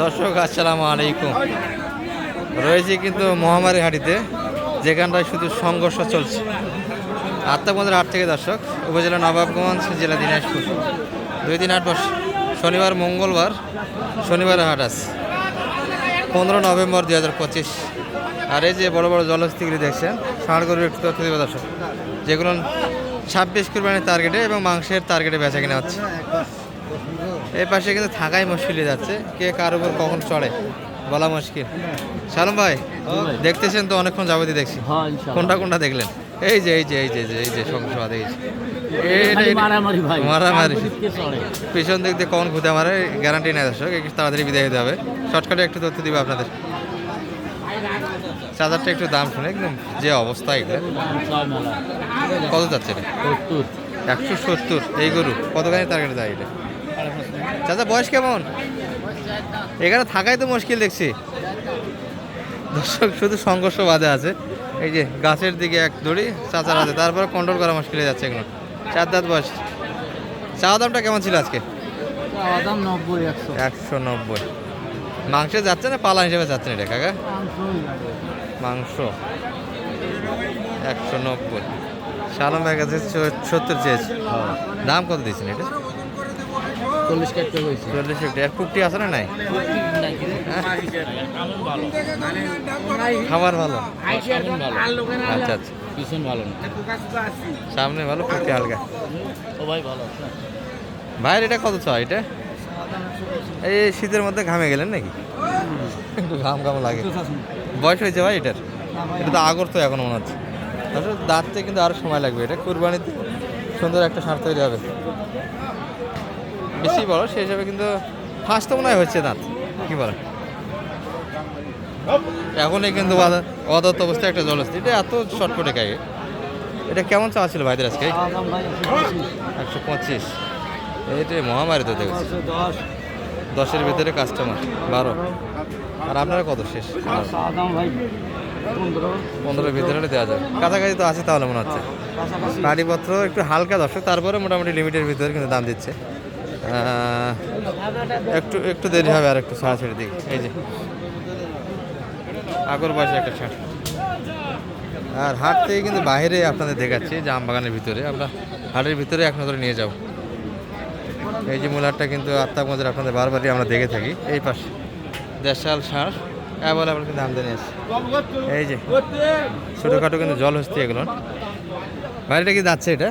দর্শক, আসসালামু আলাইকুম। রয়েছে কিন্তু মহামারী হাঁটিতে, যেখানটায় শুধু সংঘর্ষ চলছে। আত্মাবন্দের হাট থেকে দর্শক, উপজেলা নবাবগঞ্জ, জেলা দিনাজপুর। দুই দিন হাট বসে শনিবার, মঙ্গলবার, শনিবার হাট আছে। পনেরো নভেম্বর দুই হাজার পঁচিশ। আর এই যে বড় বড় জলস্থিগুলি দেখছেন ষাঁড় গরুর একটু তথ্য দেবে দর্শক। যেগুলো ছাব্বিশ কুরবানির টার্গেটে এবং মাংসের টার্গেটে বেচা কিনা হচ্ছে। এই পাশে কিন্তু থাকাই মুশকিল যাচ্ছে। কে কার উপর কখন চড়ে বলা মুশকিল। সালম ভাই দেখতেছেন তো অনেকক্ষণ যাবতীয় দেখছি। হ্যাঁ কোনটা কোনটা দেখলেন? এই যে এই যে এই যে এই যে, এই দেখেছি। খালি মারামারি পিছন দিক দিয়ে কখন ঘুরতে মারে গ্যারান্টি নেই দর্শক একটু তাড়াতাড়ি বিদায় হতে হবে। শর্টকাটে একটু তথ্য দিবে আপনাদের। চার্জারটা একটু দাম শুনে একদম যে অবস্থা এগুলো। কত যাচ্ছে এটা একশো সত্তর এই গরু। কতখানি টার্গেট দেয় এটা? চাচা বয়স কেমন? এখানে থাকাই তো মুশকিল দেখছি। দর্শক শুধু সংঘর্ষ বাদে আছে। এই যে গাছের দিকে এক দড়ি চাচার আছে তারপরে কন্ট্রোল করা মুশকিল হয়ে যাচ্ছে এগুলো চার দাঁত বয়স। চাওয়া দামটা কেমন ছিল আজকে? দাম নব্বই একশো। একশো নব্বই। মাংসে যাচ্ছে না পালা হিসেবে যাচ্ছে না এটা কাকা? মাংস। একশো নব্বই। সালাম ভাই কাছে সত্তর চেয়েছে। দাম কত দিয়েছেন এটা? চল্লিশ কাটতে হয়েছে। চল্লিশ ফিফটি আর কুকটি আছে না নাই? খাবার ভালো। আচ্ছা আচ্ছা। পিছন ভালো না সামনে ভালো কুকটি হালকা। সবাই ভালো ভাইয়ের এটা কত চাই এটা? এই শীতের মধ্যে ঘামে গেলেন নাকি? একটু ঘাম ঘাম লাগে। বয়স হয়েছে ভাই এটার? এটা তো আগর তো এখন মনে হচ্ছে। আসলে দাঁততে কিন্তু আরও সময় লাগবে। এটা কুরবানিতে সুন্দর একটা সার তৈরি হবে। বেশি বড় সেই হিসাবে কিন্তু ফার্স্ট তো মনে হয় হচ্ছে দাঁত। কি বলে? এখনই কিন্তু অদত্ত অবস্থায় একটা জল আসছে এটা এত শর্টকটে গায়ে এটা কেমন চাওয়া ছিল ভাইদের আজকে? একশো পঁচিশ। এইটা মহামারী তো দেখছি। দশের ভিতরে কাস্টমার বারো। আর আপনারা কত শেষ? পনেরো। পনেরোর ভিতরে দেওয়া যাবে। কাছাকাছি তো আছে তাহলে মনে হচ্ছে। কাছাকাছি। গাড়িপত্র একটু হালকা দর্শক তারপরে মোটামুটি লিমিটের ভিতরে কিন্তু দাম দিচ্ছে। একটু একটু দেরি হবে আর একটু ছাড়াছাড়ি দিকে। এই যে। আগর বয়সে একটা ছাড় আর হাট থেকে কিন্তু বাইরে আপনাদের দেখাচ্ছি জাম বাগানের ভিতরে। আমরা হাটের ভিতরে এক নজরে নিয়ে যাব। এই যে মূলারটা কিন্তু আত্মাগঞ্জের আপনাদের বারবারই আমরা দেখে থাকি। এই পাশে দেশাল সার। অ্যাভেলেবল কিন্তু আমদানি আছে এই যে ছোটোখাটো কিন্তু জল হচ্ছে এগুলো। বাইরেটা কি যাচ্ছে এটা?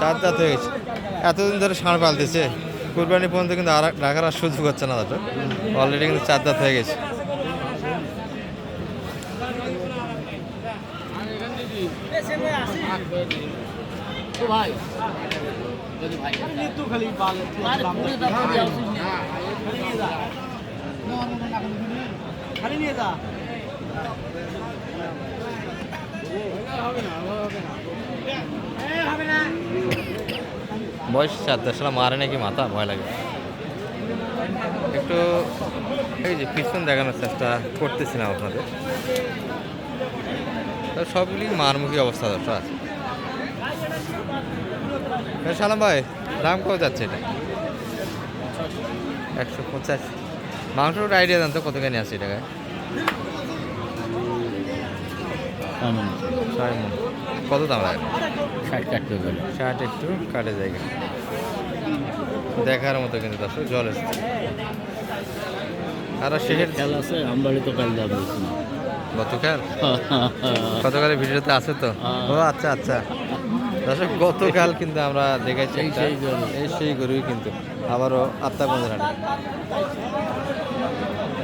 চার দাঁত হয়ে গেছে। এতদিন ধরে ষাঁড় পালতেছে। কুরবানি পর্যন্ত কিন্তু আর রাখার আর সুযোগ হচ্ছে না দাদা অলরেডি কিন্তু চার দাঁত হয়ে গেছে। ভাই আরে পুরো দাম দিয়ে আসিস না। বয়স চার সালা মারে নাকি মাথা, ভয় লাগে। একটু এই যে পিছন দেখানোর চেষ্টা করতেছিলাম আপনাদের। সবগুলি মারমুখী অবস্থা দশটা আছে। সালাম ভাই, দাম কত যাচ্ছে এটা? একশো পঞ্চাশ মাংসর আইডিয়া দেন তো, কতখানি আছে এই টাকায় কেমন ছয় মন কত দাম লাগে? ষাট কাটতে গেলে ষাট একটু কাটে জায়গা। দেখার মতো কিন্তু দর্শক জল এসছে। আর শেষের খেয়াল আছে আমবাড়ি তো কাল যাবে। গতকাল? গতকালের ভিডিওতে আছে তো? হ্যাঁ। ও আচ্ছা আচ্ছা। দর্শক গতকাল কিন্তু আমরা দেখাইছি এই সেই সেই গরুই কিন্তু আবারও আত্মাগঞ্জের হাটে।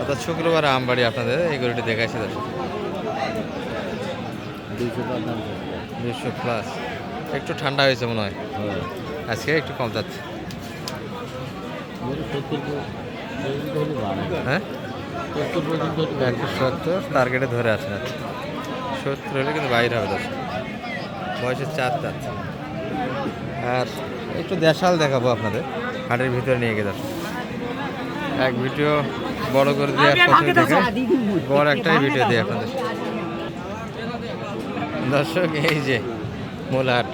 অর্থাৎ শুক্রবার আমবাড়ি আপনাদের এই গরুটি দেখাইছি দর্শক। দুশো প্লাস একটু ঠান্ডা হয়েছে মনে হয়। আজকে একটু কম যাচ্ছে। হ্যাঁ। একশো সত্তর টার্গেটে ধরে আচ্ছা সত্তর হলে কিন্তু বাইরে হবে দশ বয়সের চার দাঁত আর একটু দেশাল দেখাবো আপনাদের। হাটের ভিতরে নিয়ে গিয়ে দর্শক। এক ভিডিও বড় করে দিয়ে বড় একটাই ভিডিও দিই আপনাদের। দর্শক, এই যে মূল হাট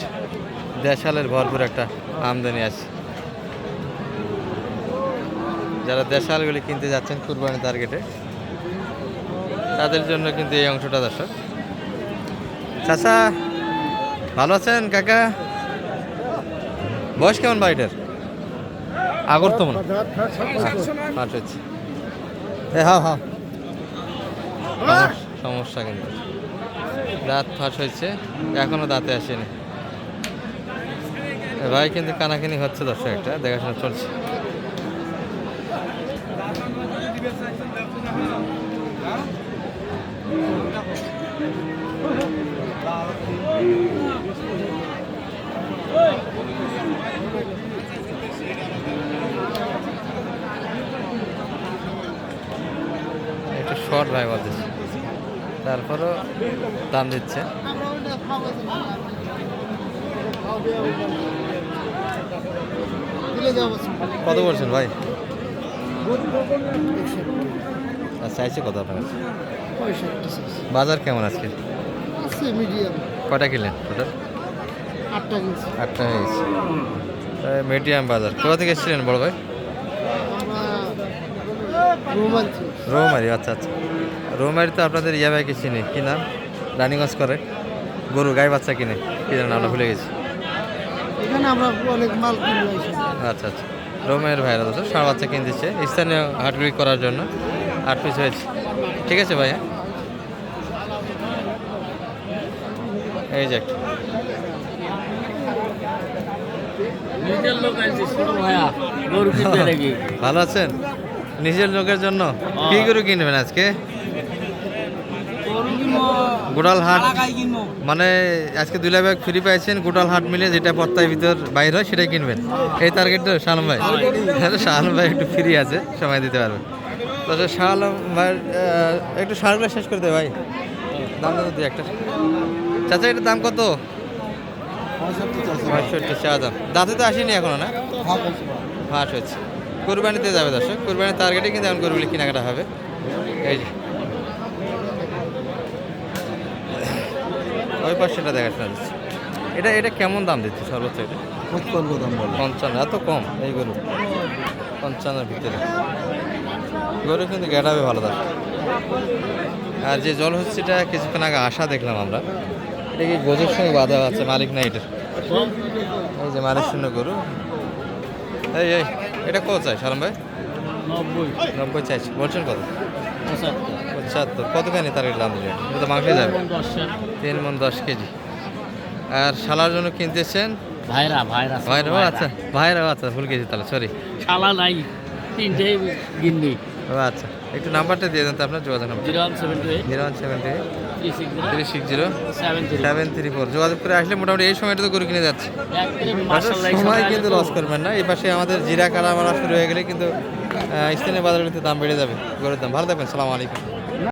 দেশালের ভরপুর একটা আমদানি আছে। যারা দেশালগুলি কিনতে যাচ্ছেন কুরবানি টার্গেটে, তাদের জন্য কিন্তু এই অংশটা দর্শক। চাচা, ভালো আছেন কাকা? বয়স কেমন বাড়িটার? আগর তো মনে হয়। হ্যাঁ। সমস্যা কিন্তু। দাঁত ফাঁস হয়েছে, এখনও দাঁতে আসেনি। ভাই কিন্তু কানাকানি হচ্ছে দর্শক একটা, দেখাশোনা চলছে। একটু শর্ট ভাই বলতেছে। তারপরও দাম দিচ্ছে। কত বলছেন ভাই? আর চাইছে কত আপনার কাছে? বাজার কেমন আজকে? মিডিয়াম কটা কিনলেন টোটাল আটটা কিনছি। আটটা হয়ে গেছে মিডিয়াম বাজার। কোথা থেকে এসেছিলেন বড় ভাই? রৌমারি আচ্ছা আচ্ছা। রৌমারি তো আপনাদের ইয়া ভাইকে চিনি কি নাম? রানিগঞ্জ করে। গরু গাই বাচ্চা কিনে। কি জানেন আমরা ভুলে গেছি। এখানে আমরা অনেক মাল আচ্ছা আচ্ছা। রোমের ভাইরা তো সার বাচ্চা কিনে দিচ্ছে। স্থানীয় হাটগুলি করার জন্য। আট পিস হয়েছে। ঠিক আছে ভাই হ্যাঁ এই যে ভাইয়া ভালো আছেন? নিজের লোকের জন্য? কি গরু কিনবেন আজকে? গোড়াল হাট মানে আজকে দুই লাখ ফ্রি পাইছেন গোটাল হাট মিলে যেটা পত্তার ভিতর বাইর হয় সেটাই কিনবেন। এই টার্গেট তো শালম ভাই। হ্যাঁ শালম ভাই একটু ফ্রি আছে সময় দিতে পারবে তো শালম ভাই একটু সারগুলো শেষ করে ভাই। দাম কত দুই একটা। চাচা এটার দাম কত? পঁয়ষট্টি চা দাম দাঁতে তো আসেনি এখনও না? ফাঁস হচ্ছে কোরবানিতে যাবে দর্শক কোরবানির টার্গেটে কিন্তু এখন গরুগুলি কেনাকাটা হবে। এই ওই পাশেটা দেখাশোনা দিচ্ছে। এটা এটা কেমন দাম দিচ্ছে সর্বোচ্চ এটা? পঁচপান্ন দাম বলে। পঞ্চান্ন এত কম? এই গরু। পঞ্চান্নের ভিতরে। গরু কিন্তু গেটাবে ভালো দাম। আর যে জল হচ্ছে এটা কিছুক্ষণ আগে আশা দেখলাম আমরা। এটা কি গোজের সঙ্গে বাধা আছে মালিক নাই এটার এই যে মালিক শূন্য গরু। এই এই এটা কত চাই সালাম ভাই? নব্বই। নব্বই চাইছি। বলছেন কত? পঁচাত্তর। কতখানি তার দাম দিলেন তো মাংসে যাবে। তিন মন দশ কেজি। আর শালার জন্য কিনতেছেন? ভাইরা ভাইরা ভাইরাও আচ্ছা ভাইরাও আচ্ছা ভুল গেছি তাহলে সরি শালা নাই তিনটে গিন্নি। আচ্ছা একটু নাম্বারটা দিয়ে দেন তো আপনার যোগাযোগ number. Zero one seven two eight. Zero one seven three three six zero. Three six zero. Seven three four. যোগাযোগ করে আসলে মোটামুটি এই সময়টা তো গরু কিনে যাচ্ছে। সময় কিন্তু লস করবেন না। এই পাশে আমাদের জিরা কারা মারা শুরু হয়ে গেলে কিন্তু স্থানীয় বাজারগুলিতে দাম বেড়ে যাবে। গরুর দাম। ভালো থাকবেন সালাম আলাইকুম।